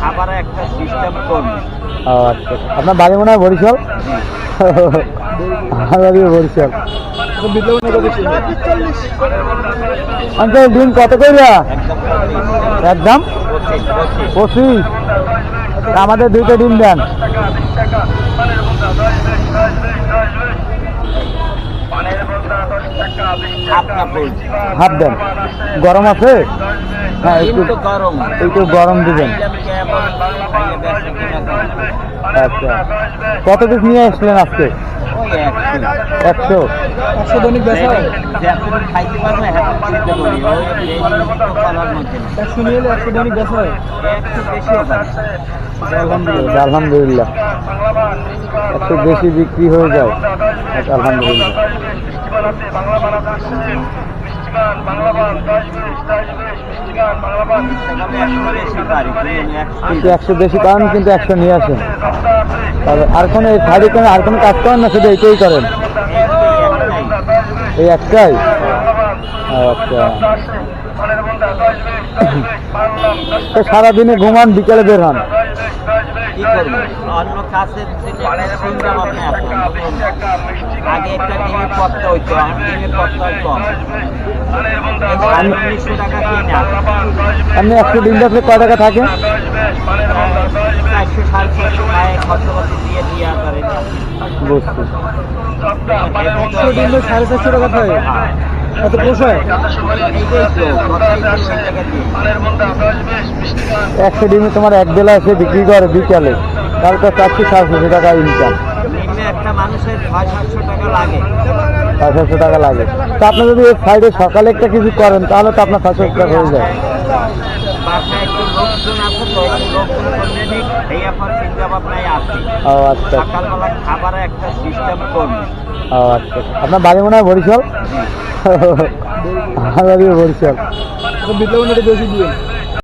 খাবারের একটা সিস্টেম করব আচ্ছা। আপনার বাড়ি মনে হয় বরিশাল? আঙ্কেল ডিম কত কইরা? একদম পঁচিশ। আমাদের দুইটা ডিম দেন। হাফ দেন। গরম আছে? হ্যাঁ একটু গরম। একটু গরম দিবেন। বেচা? আচ্ছা। কত পিস নিয়ে আসলেন আজকে? একশো। একশো একশো দৈনিক না। একশো নিয়ে একশো দৈনিক বেচা হয়। আলহামদুলিল্লাহ আলহামদুলিল্লাহ। একটু বেশি বিক্রি হয়ে যায়। আচ্ছা, আলহামদুলিল্লাহ আমি একশো বেশি পারি তুমি একশো কিন্তু একশো বেশি কারণ কিন্তু একশো নিয়ে আসেন আর আর কোনো এই শাড়ি কোনো আর কোনো কাজ করেন না শুধু এইটাই করেন এই একটাই আচ্ছা তো সারাদিনে ঘুমান বিকেলে বের হন কি করব অন্য এখন নতুন। আগে একটা ডিমের পত্তা হইতো পত্তা হয় কম আমি উনিশশো টাকা আপনি একশো কয় টাকা থাকে খায় খরচপাতি দিয়ে সাড়ে চারশো টাকা থাকে এত পোষায় দিয়ে একশো ডিমে তোমার এক বেলা এসে বিক্রি করে বিকালে। তাহলে তো চারশো সাড়ে ছশো টাকা ইনকাম ছয় সাতশো টাকা লাগে। ছয় সাতশো টাকা লাগে। তা আপনি যদি এর সাইডে সকালে একটা কিছু করেন তাহলে তো আপনার ছয়শো টাকা হয়ে যায়। ও আচ্ছা। ও আচ্ছা। আপনার বাড়ি মনে হয় বরিশাল? বরিশাল। বিপ্লব বেশি দিয়ে